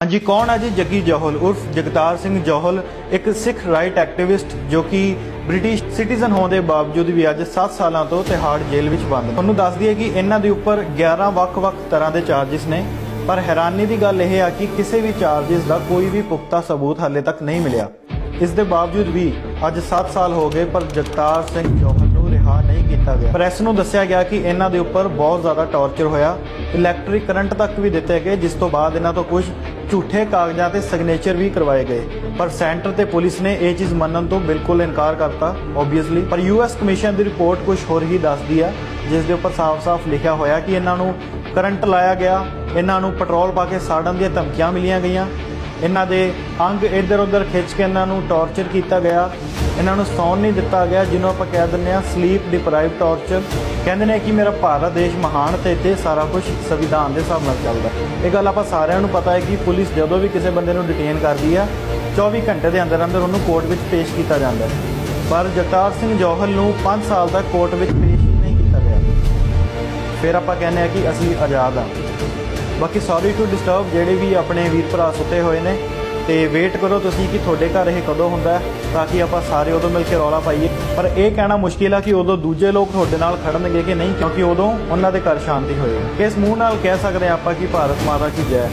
ਹਾਂਜੀ, ਕੌਣ ਹੈ ਜੀ? ਜੱਗੀ ਜੋਹਲ, ਉਰਫ ਜਗਤਾਰ ਸਿੰਘ ਜੋਹਲ, ਇੱਕ ਸਿੱਖ ਰਾਈਟ ਐਕਟਿਵਿਸਟ ਜੋ ਕਿ ਬ੍ਰਿਟਿਸ਼ ਸਿਟੀਜ਼ਨ ਹੋਣ ਦੇ ਬਾਵਜੂਦ ਵੀ ਅੱਜ 7 ਸਾਲਾਂ ਤੋਂ ਤਿਹਾੜ ਜੇਲ੍ਹ ਵਿੱਚ ਬੰਦ ਤੁਹਾਨੂੰ ਦੱਸ ਦਈਏ ਕਿ ਇਹਨਾਂ ਦੇ ਉੱਪਰ 11 ਵੱਖ-ਵੱਖ ਤਰ੍ਹਾਂ ਦੇ ਚਾਰजेस ਨੇ, ਪਰ ਹੈਰਾਨੀ ਦੀ ਗੱਲ ਇਹ ਆ ਕਿ ਕਿਸੇ ਵੀ ਚਾਰजेस ਦਾ ਕੋਈ ਵੀ ਪੁਖਤਾ ਸਬੂਤ ਹਾਲੇ ਤੱਕ ਨਹੀਂ ਮਿਲਿਆ। ਇਸ ਦੇ ਬਾਵਜੂਦ ਵੀ ਅੱਜ 7 ਸਾਲ ਹੋ ਗਏ, ਪਰ ਜਗਤਾਰ ਸਿੰਘ ਜੋਹਲ ਨੂੰ ਨਹੀਂ ਕੀਤਾ ਗਿਆ। ਪ੍ਰੈਸ ਨੂੰ ਦੱਸਿਆ ਗਿਆ ਕਿ ਇਹਨਾਂ ਦੇ ਉੱਪਰ ਬਹੁਤ ਜ਼ਿਆਦਾ ਟੌਰਚਰ ਹੋਇਆ। ਇਲੈਕਟ੍ਰਿਕ ਕਰੰਟ ਤੱਕ ਵੀ ਦਿੱਤੇ ਗਏ, ਜਿਸ ਤੋਂ ਬਾਅਦ ਇਹਨਾਂ ਤੋਂ ਕੁਝ ਝੂਠੇ ਕਾਗਜ਼ਾਂ ਤੇ ਸਿਗਨੇਚਰ ਵੀ ਕਰਵਾਏ ਗਏ। ਪਰ ਸੈਂਟਰ ਤੇ ਪੁਲਿਸ ਨੇ ਇਹ ਚੀਜ਼ ਮੰਨਣ ਤੋਂ ਬਿਲਕੁਲ ਇਨਕਾਰ ਕਰਤਾ ਓਬਵੀਅਸਲੀ ਪਰ ਯੂਐਸ ਕਮਿਸ਼ਨ ਦੀ ਰਿਪੋਰਟ ਕੁਝ ਹੋਰ ਹੀ ਦੱਸਦੀ ਆ ਜਿਸ ਦੇ ਉੱਪਰ ਸਾਫ਼-ਸਾਫ਼ ਲਿਖਿਆ ਹੋਇਆ ਕਿ ਇਹਨਾਂ ਨੂੰ ਕਰੰਟ ਲਾਇਆ ਗਿਆ, ਇਹਨਾਂ ਨੂੰ ਪੈਟਰੋਲ ਪਾ ਕੇ ਸਾੜਨ ਦੀਆਂ ਧਮਕੀਆਂ ਮਿਲੀਆਂ ਗਈਆਂ। ਇਹਨਾਂ ਦੇ ਅੰਗ ਇੱਧਰ ਉੱਧਰ ਖਿੱਚ ਕੇ ਇਹਨਾਂ ਨੂੰ ਟੌਰਚਰ ਕੀਤਾ ਗਿਆ। ਇਹਨਾਂ ਨੂੰ ਸੌਣ ਨਹੀਂ ਦਿੱਤਾ ਗਿਆ, ਜਿਹਨੂੰ ਆਪਾਂ ਕਹਿ ਦਿੰਦੇ ਆ ਸਲੀਪ ਡਿਪਰਾਈਵ ਟੌਰਚਰ ਕਹਿੰਦੇ ਨੇ ਕਿ ਮੇਰਾ ਭਾਰਤ ਦੇਸ਼ ਮਹਾਨ ਤੇ ਇੱਥੇ ਸਾਰਾ ਕੁਝ ਸੰਵਿਧਾਨ ਦੇ ਹਿਸਾਬ ਨਾਲ ਚੱਲਦਾ ਇਹ ਗੱਲ ਆਪਾਂ ਸਾਰਿਆਂ ਨੂੰ ਪਤਾ ਹੈ ਕਿ ਪੁਲਿਸ ਜਦੋਂ ਵੀ ਕਿਸੇ ਬੰਦੇ ਨੂੰ ਡਿਟੇਨ ਕਰਦੀ ਆ 24 ਘੰਟੇ ਦੇ ਅੰਦਰ ਅੰਦਰ ਉਹਨੂੰ ਕੋਰਟ ਵਿੱਚ ਪੇਸ਼ ਕੀਤਾ ਜਾਂਦਾ ਹੈ। ਪਰ ਜਗਤਾਰ ਸਿੰਘ ਜੋਹਲ ਨੂੰ 5 ਸਾਲ ਤੱਕ ਕੋਰਟ ਵਿੱਚ ਪੇਸ਼ ਹੀ ਨਹੀਂ ਕੀਤਾ ਗਿਆ। ਫਿਰ ਆਪਾਂ ਕਹਿੰਦੇ ਆ ਕਿ ਅਸੀਂ ਆਜ਼ਾਦ ਆ ਬਾਕੀ ਸੌਰੀ ਟੂ ਡਿਸਟਰਬ ਜਿਹੜੇ ਵੀ ਆਪਣੇ ਵੀਰ ਭਰਾ ਸੁੱਤੇ ਹੋਏ ਨੇ, ਤੇ ਵੇਟ ਕਰੋ ਤੁਸੀਂ ਕਿ ਤੁਹਾਡੇ ਘਰ ਇਹ ਕਦੋਂ ਹੁੰਦਾ ਤਾਂ ਕਿ ਆਪਾਂ ਸਾਰੇ ਉਦੋਂ ਮਿਲ ਕੇ ਰੌਲਾ ਪਾਈਏ। ਪਰ ਇਹ ਕਹਿਣਾ ਮੁਸ਼ਕਿਲ ਆ ਕਿ ਉਦੋਂ ਦੂਜੇ ਲੋਕ ਤੁਹਾਡੇ ਨਾਲ ਖੜਨਗੇ ਕਿ ਨਹੀਂ, ਕਿਉਂਕਿ ਉਦੋਂ ਉਹਨਾਂ ਦੇ ਘਰ ਸ਼ਾਂਤੀ ਹੋਏਗੀ। ਇਸ ਮੂੰਹ ਨਾਲ ਕਹਿ ਸਕਦੇ ਹਾਂ ਆਪਾਂ ਕਿ ਭਾਰਤ ਮਾਤਾ ਕੀ ਜੈ।